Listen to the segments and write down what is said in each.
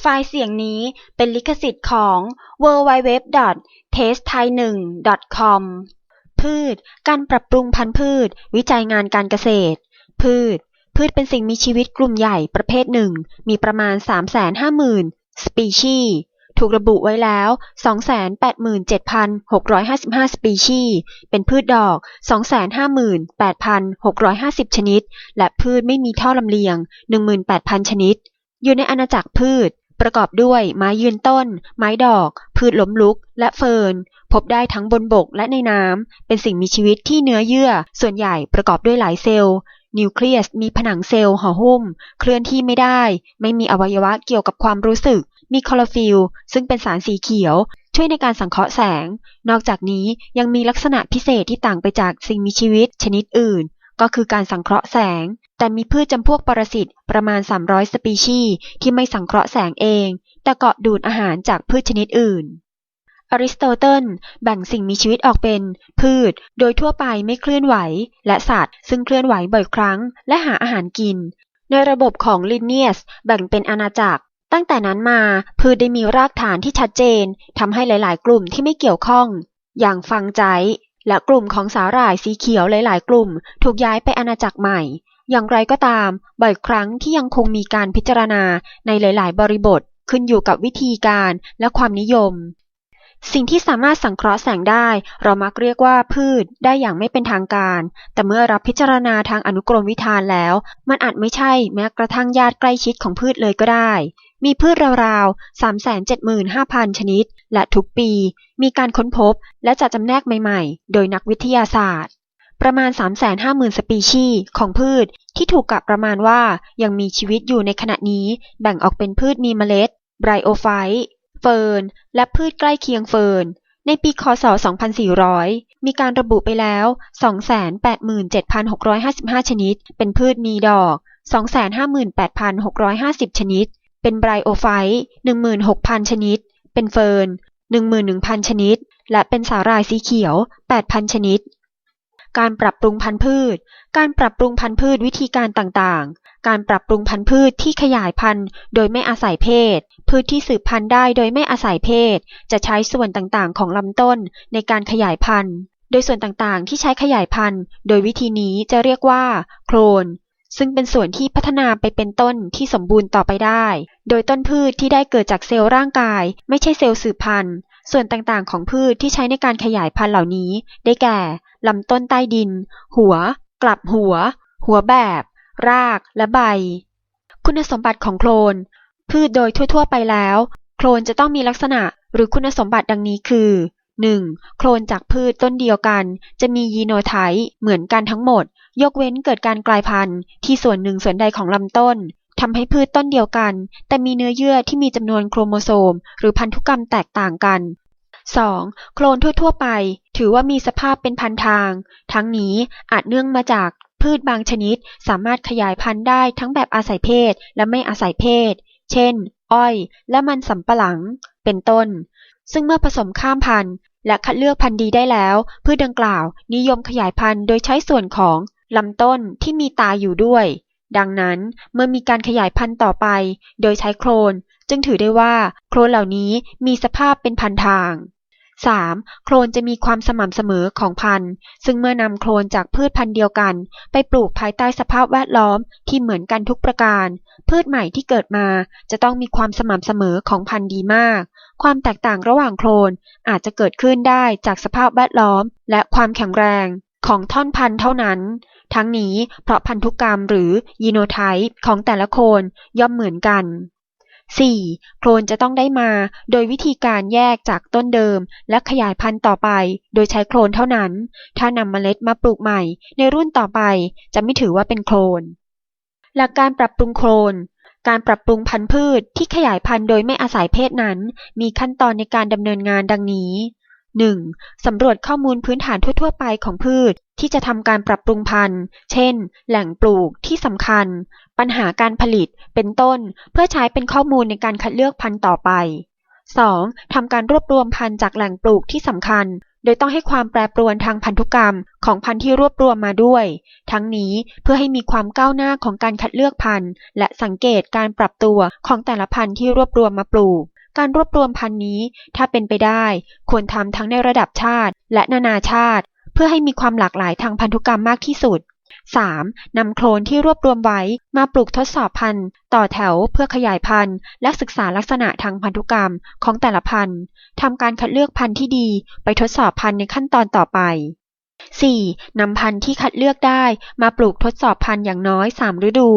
ไฟล์เสียงนี้เป็นลิขสิทธิ์ของ www.testthai1.com พืช การปรับปรุงพันธุ์พืช วิจัยงานการเกษตร พืช พืชเป็นสิ่งมีชีวิตกลุ่มใหญ่ประเภทหนึ่ง มีประมาณ 350,000 สปีชีส์ถูกระบุไว้แล้ว 287,655 สปีชีส์เป็นพืชดอก 258,650 ชนิด และพืชไม่มีท่อลำเลียง 18,000 ชนิด อยู่ในอาณาจักรพืช ประกอบด้วยไม้ยืนต้น ไม้ดอก พืชล้มลุก และเฟิร์น พบได้ทั้งบนบกและในน้ำ เป็นสิ่งมีชีวิตที่เนื้อเยื่อ ส่วนใหญ่ประกอบด้วยหลายเซลล์ นิวเคลียสมีผนังเซลล์ห่อหุ้ม เคลื่อนที่ไม่ได้ ไม่มีอวัยวะเกี่ยวกับความรู้สึก มีคลอโรฟิลล์ซึ่งเป็นสารสีเขียว ช่วยในการสังเคราะห์แสง นอกจากนี้ยังมีลักษณะพิเศษที่ต่างไปจากสิ่งมีชีวิตชนิดอื่น ก็คือการสังเคราะห์แสง แต่มีพืชจำพวกปรสิตประมาณ 300 สปีชีส์ที่ไม่สังเคราะห์แสงเอง แต่เกาะดูดอาหารจากพืชชนิดอื่น อริสโตเติลแบ่งสิ่งมีชีวิตออกเป็น พืช โดยทั่วไปไม่เคลื่อนไหว และสัตว์ ซึ่งเคลื่อนไหวบ่อยครั้ง และหาอาหารกิน ในระบบของลินเนียสแบ่งเป็นอาณาจักรตั้งแต่นั้นมาพืชได้มีรากฐานที่ชัดเจนทำให้หลาย ๆ กลุ่มที่ไม่เกี่ยวข้อง อย่างฟังใจ และกลุ่มของสาหร่ายสีเขียวหลายๆ กลุ่ม ถูกย้ายไปอาณาจักรใหม่ อย่างไรก็ตาม บ่อยครั้งที่ยังคงมีการพิจารณาในหลาย ๆ บริบทขึ้นอยู่กับวิธีการและความนิยม สิ่งที่สามารถสังเคราะห์แสงได้ เรามักเรียกว่าพืชได้อย่างไม่เป็นทางการ แต่เมื่อรับพิจารณาทางอนุกรมวิธานแล้ว มันอาจไม่ใช่แม้กระทั่งญาติใกล้ชิดของพืชเลยก็ได้ มีพืชราวๆ 375,000 ชนิด และทุกปี มีการค้นพบและจัดจำแนกใหม่ๆ โดยนักวิทยาศาสตร์ ประมาณ 350,000 สปีชีส์ของพืชที่ถูกกะประมาณว่ายังมีชีวิตอยู่ในขณะนี้แบ่งออกเป็นพืชมีเมล็ด ไบรโอไฟต์เฟิร์น และพืชใกล้เคียงเฟิร์น ในปีคศ 2400 มีการระบุไปแล้ว 287,655 ชนิด เป็นพืชมีดอก 258,650 ชนิด เป็นไบรโอไฟต์16,000 ชนิด เป็นเฟิร์น11,000 ชนิด และเป็นสาหร่ายสีเขียว 8,000 ชนิด การปรับปรุงพันธุ์พืช การปรับปรุงพันธุ์พืชวิธีการต่างๆ การปรับปรุงพันธุ์พืชที่ขยายพันธุ์โดยไม่อาศัยเพศ พืชที่สืบพันธุ์ได้โดยไม่อาศัยเพศ จะใช้ส่วนต่างๆ ของลำต้นในการขยายพันธุ์ โดยส่วนต่างๆ ที่ใช้ขยายพันธุ์ โดยวิธีนี้จะเรียกว่า โคลน ซึ่งเป็นส่วนที่พัฒนาไปเป็นต้นที่สมบูรณ์ต่อไปได้ โดยต้นพืชที่ได้เกิดจากเซลล์ร่างกาย ไม่ใช่เซลล์สืบพันธุ์ ส่วนต่างๆ ของพืชที่ใช้ในการขยายพันธุ์เหล่านี้ ได้แก่ลำต้นใต้ดิน หัว กลับหัว หัวแบบ ราก และใบ คุณสมบัติของโคลน พืชโดยทั่วๆ ไปแล้ว โคลนจะต้องมีลักษณะหรือคุณสมบัติดังนี้คือ 1. โคลนจากพืชต้นเดียวกัน จะมียีโนไทป์เหมือนกันทั้งหมด ยกเว้นเกิดการกลายพันธุ์ที่ส่วนหนึ่งส่วนใดของลำต้นทำให้พืชต้นเดียวกัน แต่มีเนื้อเยื่อที่มีจำนวนโครโมโซม หรือพันธุกรรมแตกต่างกัน 2. โคลนทั่ว ๆ ไป ถือว่ามีสภาพเป็นพันทาง ทั้งนี้อาจเนื่องมาจากพืชบางชนิดสามารถขยายพันธุ์ได้ทั้งแบบอาศัยเพศและไม่อาศัยเพศ เช่น อ้อย และมันสำปะหลัง เป็นต้น ซึ่งเมื่อผสมข้ามพันธุ์ และคัดเลือกพันธุ์ดีได้แล้ว พืชดังกล่าวนิยมขยายพันธุ์โดยใช้ส่วนของลำต้นที่มีตาอยู่ด้วย ดังนั้นเมื่อมีการขยายพันธุ์ต่อไป โดยใช้โคลน จึงถือได้ว่า โคลนเหล่านี้มีสภาพเป็นพันทาง 3. โคลนจะมีความสม่ำเสมอของพันธุ์ ซึ่งเมื่อนำโคลนจากพืชพันธุ์เดียวกัน ไปปลูกภายใต้สภาพแวดล้อมที่เหมือนกันทุกประการ พืชใหม่ที่เกิดมาจะต้องมีความสม่ำเสมอของพันธุ์ดีมาก ความแตกต่างระหว่างโคลนอาจจะเกิดขึ้นได้จากสภาพแวดล้อม และความแข็งแรงของท่อนพันธุ์เท่านั้น ทั้งนี้เพราะพันธุกรรมหรือยีโนไทป์ของแต่ละโคนย่อมเหมือนกัน 4. โคลนจะต้องได้มา โดยวิธีการแยกจากต้นเดิม และขยายพันธุ์ต่อไป โดยใช้โคลนเท่านั้น ถ้านำเมล็ดมาปลูกใหม่ ในรุ่นต่อไปจะไม่ถือว่าเป็นโคลน หลักการปรับปรุงโคลน การปรับปรุงพันธุ์พืชที่ขยายพันธุ์โดยไม่อาศัยเพศนั้น มีขั้นตอนในการดำเนินงานดังนี้ 1. สำรวจข้อมูลพื้นฐานทั่ว ๆ ไปของพืชที่จะทำการปรับปรุงพันธุ์ เช่น แหล่งปลูกที่สำคัญ ปัญหาการผลิต เป็นต้น เพื่อใช้เป็นข้อมูลในการคัดเลือกพันธุ์ต่อไป 2. ทำการรวบรวมพันธุ์จากแหล่งปลูกที่สำคัญ โดยต้องให้ความแปรปรวนทางพันธุกรรมของพันธุ์ที่รวบรวมมาด้วย ทั้งนี้เพื่อให้มีความก้าวหน้าของการคัดเลือกพันธุ์ และสังเกตการปรับตัวของแต่ละพันธุ์ที่รวบรวมมาปลูก การรวบรวมพันธุ์นี้ ถ้าเป็นไปได้ ควรทำทั้งในระดับชาติและนานาชาติ เพื่อให้มีความหลากหลายทางพันธุกรรมมากที่สุด 3. นำโคลนที่รวบรวมไว้มาปลูกทดสอบพันธุ์ ต่อแถวเพื่อขยายพันธุ์ และศึกษาลักษณะทางพันธุกรรมของแต่ละพันธุ์ทำการคัดเลือกพันธุ์ที่ดี ไปทดสอบพันธุ์ในขั้นตอนต่อไป 4. นำพันธุ์ที่คัดเลือกได้มาปลูกทดสอบพันธุ์อย่างน้อย 3 ฤดู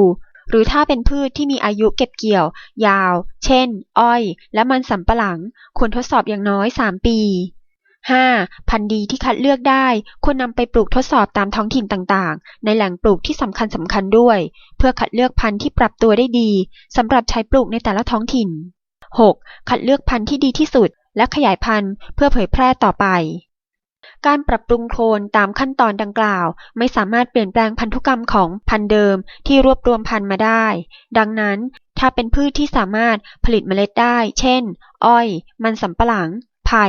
หรือถ้าเป็นพืชที่มีอายุเก็บเกี่ยว ยาว เช่น อ้อย และมันสำปะหลัง ควรทดสอบอย่างน้อย 3 ปี 5. พันธุ์ดีที่คัดเลือกได้ ควรนำไปปลูกทดสอบตามท้องถิ่นต่างๆ ในแหล่งปลูกที่สำคัญสำคัญด้วย เพื่อคัดเลือกพันธุ์ที่ปรับตัวได้ดีสำหรับใช้ปลูกในแต่ละท้องถิ่น 6. คัดเลือกพันธุ์ที่ดีที่สุด และขยายพันธุ์เพื่อเผยแพร่ต่อไป การปรับปรุงโคลนตามขั้นตอนดังกล่าว ไม่สามารถเปลี่ยนแปลงพันธุกรรมของพันธุ์เดิมที่รวบรวมพันธุ์มาได้ ดังนั้น ถ้าเป็นพืชที่สามารถผลิตเมล็ดได้ เช่น อ้อย มันสำปะหลัง ไผ่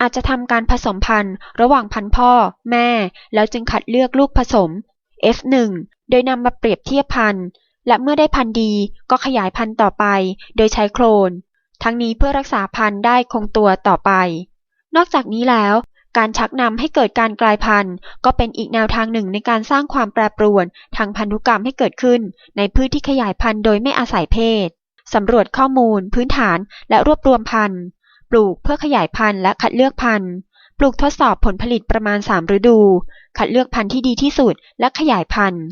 อาจจะทำการผสมพันธุ์ ระหว่างพันธุ์พ่อ แม่ แล้วจึงคัดเลือกลูกผสม F1 โดยนำมาเปรียบเทียบพันธุ์ และเมื่อได้พันธุ์ดีก็ขยายพันธุ์ต่อไป โดยใช้โคลน ทั้งนี้เพื่อรักษาพันธุ์ได้คงตัวต่อไป นอกจากนี้แล้ว การชักนำให้เกิดการกลายพันธุ์ ก็เป็นอีกแนวทางหนึ่งในการสร้างความแปรปรวน ทางพันธุกรรมให้เกิดขึ้น ในพืชที่ขยายพันธุ์โดยไม่อาศัยเพศสำรวจข้อมูล พื้นฐาน และรวบรวมพันธุ์ ปลูกเพื่อขยายพันธุ์และคัดเลือกพันธุ์ ปลูกทดสอบผลผลิตประมาณ 3 ฤดู คัดเลือกพันธุ์ที่ดีที่สุด และขยายพันธุ์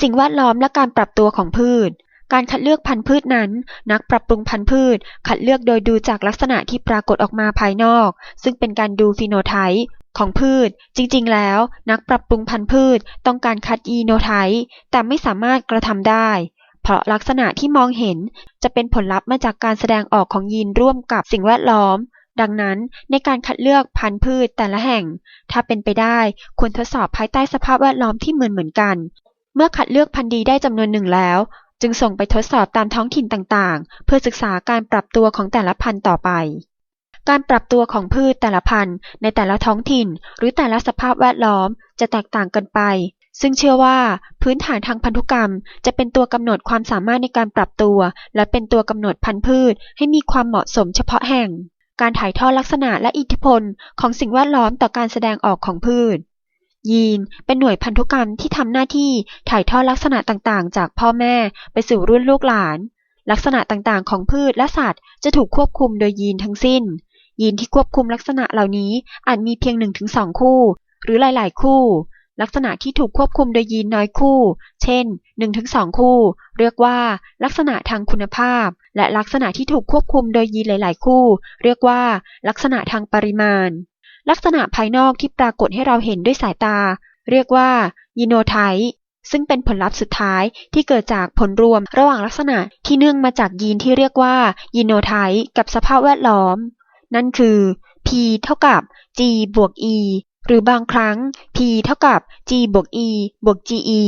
สิ่งแวดล้อมและการปรับตัวของพืช การคัดเลือกพันธุ์พืชนั้น นักปรับปรุงพันธุ์พืช คัดเลือกโดยดูจากลักษณะที่ปรากฏออกมาภายนอก ซึ่งเป็นการดูฟีโนไทป์ของพืช จริงๆ แล้ว นักปรับปรุงพันธุ์พืชต้องการคัดยีโนไทป์แต่ไม่สามารถกระทำได้ เพราะลักษณะที่มองเห็นจะเป็นผลลัพธ์มาจากการแสดงออกของยีนร่วมกับสิ่งแวดล้อม ดังนั้นในการคัดเลือกพันธุ์พืชแต่ละแห่ง ถ้าเป็นไปได้ควรทดสอบภายใต้สภาพแวดล้อมที่เหมือนเหมือนกัน เมื่อคัดเลือกพันธุ์ดีได้จำนวนหนึ่งแล้ว จึงส่งไปทดสอบตามท้องถิ่นต่างๆ เพื่อศึกษาการปรับตัวของแต่ละพันธุ์ต่อไป การปรับตัวของพืชแต่ละพันธุ์ในแต่ละท้องถิ่น หรือแต่ละสภาพแวดล้อมจะแตกต่างกันไป ซึ่งเชื่อว่าพื้นฐานทางพันธุกรรม จะเป็นตัวกำหนดความสามารถในการปรับตัว และเป็นตัวกำหนดพันธุ์พืช ให้มีความเหมาะสมเฉพาะแห่ง การถ่ายทอดลักษณะและอิทธิพลของสิ่งแวดล้อมต่อการแสดงออกของพืช ยีนเป็นหน่วยพันธุกรรมที่ทำหน้าที่ถ่ายทอดลักษณะต่างๆ จากพ่อแม่ไปสู่รุ่นลูกหลาน ลักษณะต่างๆ ของพืชและสัตว์จะถูกควบคุมโดยยีนทั้งสิ้น ยีนที่ควบคุมลักษณะเหล่านี้อาจมีเพียง 1-2 คู่ หรือหลายๆ คู่ ลักษณะที่ถูกควบคุมโดยยีนน้อยคู่ เช่น 1-2 คู่ เรียกว่า ลักษณะทางคุณภาพ และลักษณะที่ถูกควบคุมโดยยีนหลาย ๆ คู่ เรียกว่า ลักษณะทางปริมาณ ลักษณะภายนอกที่ปรากฏให้เราเห็นด้วยสายตา เรียกว่ายีโนไทป์ซึ่งเป็นผลลัพธ์สุดท้ายที่เกิดจากผลรวมระหว่างลักษณะที่เนื่องมาจากยีนที่เรียกว่ายีโนไทป์กับสภาพแวดล้อม นั่นคือ p เท่ากับ g บวก e หรือบางครั้ง p เท่ากับ g บวก e บวก ge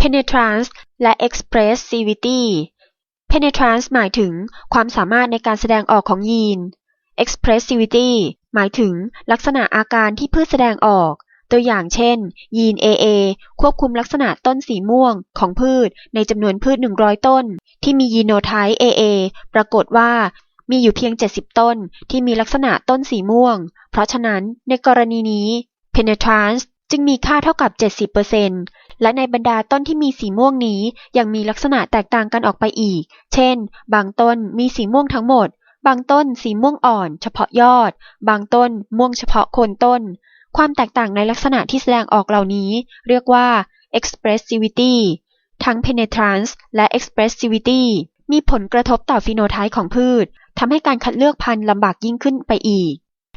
penetrance และ expressivity penetrance หมายถึงความสามารถในการแสดงออกของยีน expressivity หมายถึงลักษณะอาการที่พืชแสดงออก ตัวอย่างเช่น ยีน AA ควบคุมลักษณะต้นสีม่วงของพืชในจำนวนพืช 100 ต้น ที่มียีโนไทป์ AA ปรากฏว่ามีอยู่เพียง 70 ต้นที่มีลักษณะต้นสีม่วง เพราะฉะนั้นในกรณีนี้ penetrance จึงมีค่าเท่ากับ 70%และในบรรดาต้นที่มีสีม่วงนี้ยังมีลักษณะแตกต่างกันออกไปอีก เช่น บางต้นมีสีม่วงทั้งหมด บางต้นสีม่วงอ่อน เฉพาะยอด บางต้นม่วงเฉพาะโคนต้น ความแตกต่างในลักษณะที่แสดงออกเหล่านี้ เรียกว่า expressivity ทั้ง penetrance และ expressivity มีผลกระทบต่อฟีโนไทป์ของพืชทำให้การคัดเลือกพันธุ์ลำบากยิ่งขึ้นไปอีก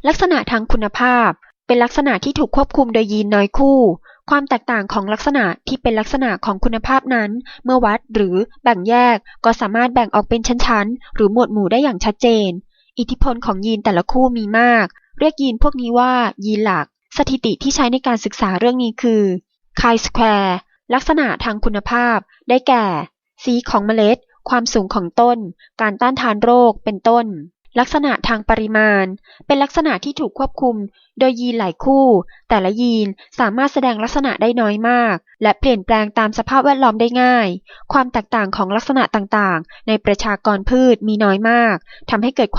ลักษณะทางคุณภาพ เป็นลักษณะที่ถูกควบคุมโดยยีนน้อยคู่ ความแตกต่างของลักษณะที่เป็นลักษณะของคุณภาพนั้น เมื่อวัดหรือแบ่งแยก ก็สามารถแบ่งออกเป็นชั้นๆ หรือหมวดหมู่ได้อย่างชัดเจน อิทธิพลของยีนแต่ละคู่มีมาก เรียกยีนพวกนี้ว่า ยีนหลัก สถิติที่ใช้ในการศึกษาเรื่องนี้คือ chi-square ลักษณะทางคุณภาพ ได้แก่ สีของเมล็ด ความสูงของต้น การต้านทานโรค เป็นต้น ลักษณะทางปริมาณ เป็นลักษณะที่ถูกควบคุม โดยยีนหลายคู่ แต่ละยีนสามารถแสดงลักษณะได้น้อยมาก และเปลี่ยนแปลงตามสภาพแวดล้อมได้ง่าย ความแตกต่างของลักษณะต่างๆ ในประชากรพืชมีน้อยมากทำให้เกิด